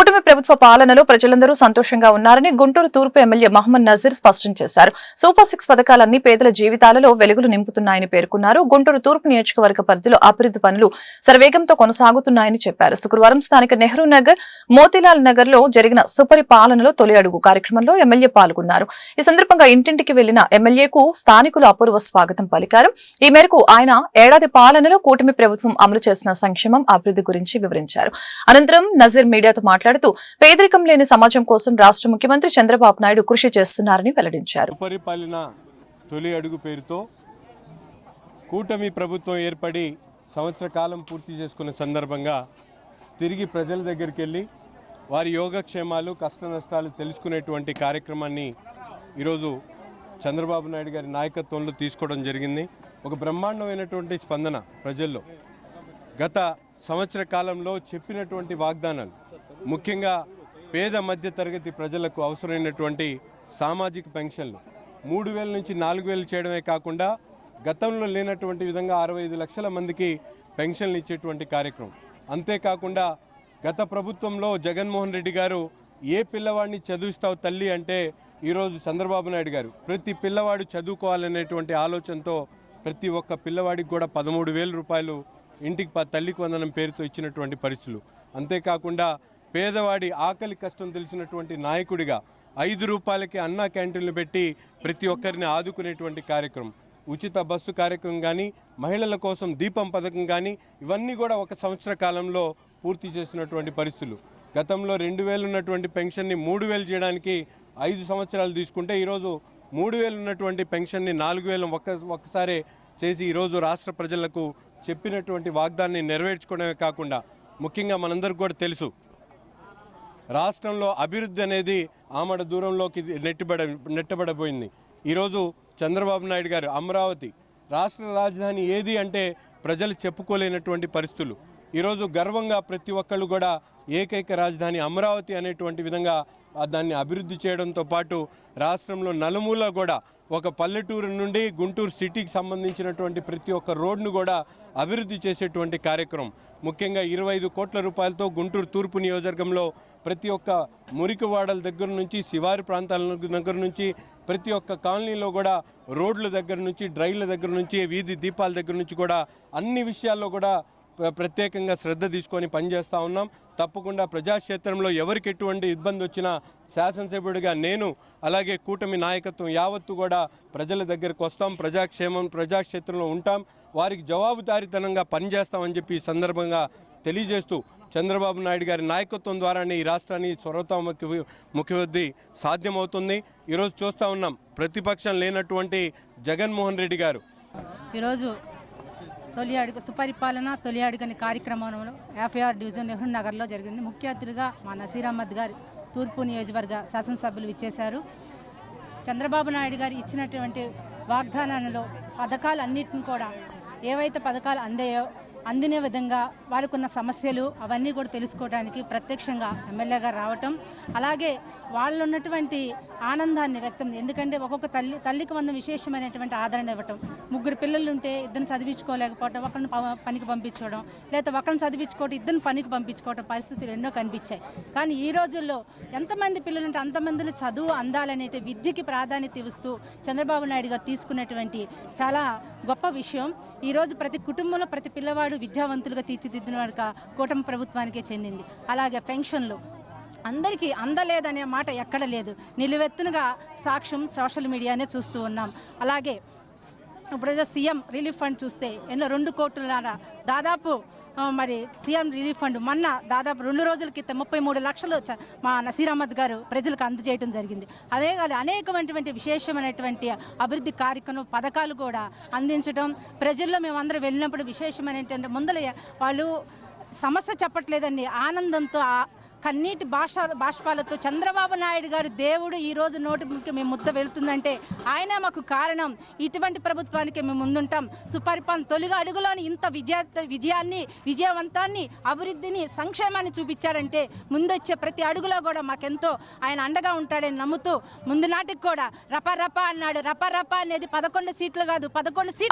కూటమి ప్రభుత్వ పాలనలో ప్రజలందరూ సంతోషంగా ఉన్నారని గుంటూరు తూర్పు ఎమ్మెల్యే మహమ్మద్ నజీర్ స్పష్టం చేశారు. సూపర్ సిక్స్ పథకాలన్నీ పేదల జీవితాలలో వెలుగులు నింపుతున్నాయని పేర్కొన్నారు. గుంటూరు తూర్పు నియోజకవర్గ పరిధిలో అభివృద్ధి పనులు సర్వేగంతో కొనసాగుతున్నాయని చెప్పారు. శుక్రవారం స్థానిక నెహ్రూ నగర్ మోతీలాల్ నగర్లో జరిగిన సుపరిపాలనలో తొలి అడుగు కార్యక్రమంలో ఎమ్మెల్యే పాల్గొన్నారు. ఈ సందర్భంగా ఇంటింటికి వెళ్ళిన ఎమ్మెల్యేకు స్థానికులు అపూర్వ స్వాగతం పలికారు. ఈ మేరకు ఆయన ఏడాది పాలనలో కూటమి ప్రభుత్వం అమలు చేసిన సంక్షేమం అభివృద్ధి గురించి వివరించారు. అనంతరం నజీర్ మీడియాతో మాట్లాడుతూ పేదరికం లేని సమాజం కోసం రాష్ట్ర ముఖ్యమంత్రి చంద్రబాబు నాయుడు కృషి చేస్తున్నారని వెల్లడించారు. సుపరిపాలన తొలి అడుగు పేరుతో కూటమి ప్రభుత్వం ఏర్పడి సంవత్సర కాలం పూర్తి చేసుకున్న సందర్భంగా తిరిగి ప్రజల దగ్గరికి వెళ్ళి వారి యోగక్షేమాలు కష్ట నష్టాలు తెలుసుకునేటువంటి కార్యక్రమాన్ని ఈరోజు చంద్రబాబు నాయుడు గారి నాయకత్వంలో తీసుకోవడం జరిగింది. ఒక బ్రహ్మాండమైనటువంటి స్పందన ప్రజల్లో. గత సంవత్సర కాలంలో చెప్పినటువంటి వాగ్దానాలు ముఖ్యంగా పేద మధ్య తరగతి ప్రజలకు అవసరమైనటువంటి సామాజిక పెన్షన్లు. మూడు వేల నుంచి నాలుగు వేలు చేయడమే కాకుండా గతంలో లేనటువంటి విధంగా అరవై ఐదు లక్షల మందికి పెన్షన్లు ఇచ్చేటువంటి కార్యక్రమం. అంతేకాకుండా గత ప్రభుత్వంలో జగన్మోహన్ రెడ్డి గారు ఏ పిల్లవాడిని చదివిస్తావు తల్లి అంటే ఈరోజు చంద్రబాబు నాయుడు గారు. ప్రతి పిల్లవాడు చదువుకోవాలనేటువంటి ఆలోచనతో ప్రతి ఒక్క పిల్లవాడికి కూడా పదమూడు వేల రూపాయలు ఇంటికి తల్లికి వందనం పేరుతో ఇచ్చినటువంటి పరిస్థితులు. అంతేకాకుండా పేదవాడి ఆకలి కష్టం తెలిసినటువంటి నాయకుడిగా ఐదు రూపాయలకి అన్నా క్యాంటీన్లు పెట్టి ప్రతి ఒక్కరిని ఆదుకునేటువంటి కార్యక్రమం. ఉచిత బస్సు కార్యక్రమం కానీ మహిళల కోసం దీపం పథకం కానీ ఇవన్నీ కూడా ఒక సంవత్సర కాలంలో పూర్తి చేసినటువంటి పరిస్థితులు. గతంలో రెండు వేలు ఉన్నటువంటి పెన్షన్ని మూడు వేలు చేయడానికి ఐదు సంవత్సరాలు తీసుకుంటే ఈరోజు మూడు వేలు ఉన్నటువంటి పెన్షన్ని నాలుగు వేలు ఒక్క ఒక్కసారే చేసి ఈరోజు రాష్ట్ర ప్రజలకు చెప్పినటువంటి వాగ్దాన్ని నెరవేర్చుకోవడమే కాకుండా ముఖ్యంగా మనందరికీ కూడా తెలుసు రాష్ట్రంలో అభివృద్ధి అనేది ఆమడ దూరంలోకి నెట్టిబడ నెట్టబడబోయింది. ఈరోజు చంద్రబాబు నాయుడు గారు అమరావతి రాష్ట్ర రాజధాని ఏది అంటే ప్రజలు చెప్పుకోలేనటువంటి పరిస్థితులు. ఈరోజు గర్వంగా ప్రతి ఒక్కళ్ళు కూడా ఏకైక రాజధాని అమరావతి అనేటువంటి విధంగా దాన్ని అభివృద్ధి చేయడంతో పాటు రాష్ట్రంలో నలుమూల కూడా ఒక పల్లెటూరు నుండి గుంటూరు సిటీకి సంబంధించినటువంటి ప్రతి ఒక్క రోడ్ను కూడా అభివృద్ధి చేసేటువంటి కార్యక్రమం. ముఖ్యంగా ఇరవై ఐదు కోట్ల రూపాయలతో గుంటూరు తూర్పు నియోజకవర్గంలో ప్రతి ఒక్క మురికివాడల దగ్గర నుంచి శివారు ప్రాంతాల దగ్గర నుంచి ప్రతి ఒక్క కాలనీలో కూడా రోడ్ల దగ్గర నుంచి డ్రైన్ల దగ్గర నుంచి వీధి దీపాల దగ్గర నుంచి కూడా అన్ని విషయాల్లో కూడా ప్రత్యేకంగా శ్రద్ధ తీసుకొని పనిచేస్తూ ఉన్నాం. తప్పకుండా ప్రజాక్షేత్రంలో ఎవరికి ఎటువంటి ఇబ్బంది వచ్చినా శాసనసభ్యుడిగా నేను అలాగే కూటమి నాయకత్వం యావత్తు కూడా ప్రజల దగ్గరకు వస్తాం. ప్రజాక్షేమం ప్రజాక్షేత్రంలో ఉంటాం. వారికి జవాబుదారీతనంగా పనిచేస్తామని చెప్పి ఈ సందర్భంగా తెలియజేస్తూ చంద్రబాబు నాయుడు గారి నాయకత్వం ద్వారానే ఈ రాష్ట్రాన్ని స్వరతముఖి ముఖ్యవృద్ధి సాధ్యమవుతుంది. ఈరోజు చూస్తూ ఉన్నాం ప్రతిపక్షం లేనటువంటి జగన్మోహన్ రెడ్డి గారు. ఈరోజు తొలి అడుగు సుపరిపాలన తొలి అడుగని కార్యక్రమంలో ఎఫ్ఐఆర్ డివిజన్ నెహ్రూ నగర్లో జరిగింది. ముఖ్య అతిథిగా మా నసీర్ అహ్మద్ గారు తూర్పు నియోజకవర్గ శాసనసభ్యులు ఇచ్చేశారు చంద్రబాబు నాయుడు గారు ఇచ్చినటువంటి వాగ్దానాలలో పథకాలు అన్నిటిని కూడా ఏవైతే పథకాలు అందాయో అందిన విధంగా వారికి ఉన్న సమస్యలు అవన్నీ కూడా తెలుసుకోవడానికి ప్రత్యక్షంగా ఎమ్మెల్యే గారు రావటం అలాగే వాళ్ళు ఉన్నటువంటి ఆనందాన్ని వ్యక్తం ఎందుకంటే ఒక్కొక్క తల్లి తల్లికి వంద విశేషమైనటువంటి ఆదరణ ఇవ్వటం ముగ్గురు పిల్లలు ఉంటే ఇద్దరిని చదివించుకోలేకపోవటం ఒకరిని ప- పనికి పంపించుకోవడం లేదా ఒకరిని చదివించుకోవడం ఇద్దరిని పనికి పంపించుకోవడం పరిస్థితులు ఎన్నో కనిపించాయి. కానీ ఈ రోజుల్లో ఎంతమంది పిల్లలు ఉంటే అంతమందిలో చదువు అందాలనేటి విద్యకి ప్రాధాన్యత ఇస్తూ చంద్రబాబు నాయుడు గారు తీసుకున్నటువంటి చాలా గొప్ప విషయం. ఈరోజు ప్రతి కుటుంబంలో ప్రతి పిల్లవాడు విద్యావంతులుగా తీర్చిదిద్దిన వాడుక కూటమి ప్రభుత్వానికే చెందింది. అలాగే పెన్షన్లు. అందరికీ అందలేదనే మాట ఎక్కడ లేదు. నిలువెత్తునుగా సాక్ష్యం సోషల్ మీడియానే చూస్తూ ఉన్నాం. అలాగే ఇప్పుడు సీఎం రిలీఫ్ ఫండ్ చూస్తే ఎన్నో రెండు కోట్ల దాదాపు మరి సీఎం రిలీఫ్ ఫండ్ మొన్న దాదాపు రెండు రోజుల క్రితం ముప్పై మూడు లక్షలు మా నసీర్ అహ్మద్ గారు ప్రజలకు అందజేయడం జరిగింది. అదే కాదు అనేకమైనటువంటి విశేషమైనటువంటి అభివృద్ధి కార్యక్రమం పథకాలు కూడా అందించడం ప్రజల్లో మేమందరం వెళ్ళినప్పుడు విశేషమైనటువంటి ముందల వాళ్ళు సమస్య చెప్పట్లేదండి ఆనందంతో కన్నీటి భాష బాష్పాలతో చంద్రబాబు నాయుడు గారు దేవుడు ఈ రోజు నోటి ముఖ్య మేము ముద్ద వెళుతుందంటే ఆయన మాకు కారణం. ఇటువంటి ప్రభుత్వానికి మేము ముందుంటాం. సుపరిపాలన తొలిగా అడుగులోని ఇంత విజయ విజయాన్ని విజయవంతాన్ని అభివృద్ధిని సంక్షేమాన్ని చూపించాడంటే ముందొచ్చే ప్రతి అడుగులో కూడా మాకెంతో ఆయన అండగా ఉంటాడని నమ్ముతూ ముందు నాటికి కూడా రపరప అన్నాడు. రపరప అనేది పదకొండు సీట్లు కాదు పదకొండు సీట్లు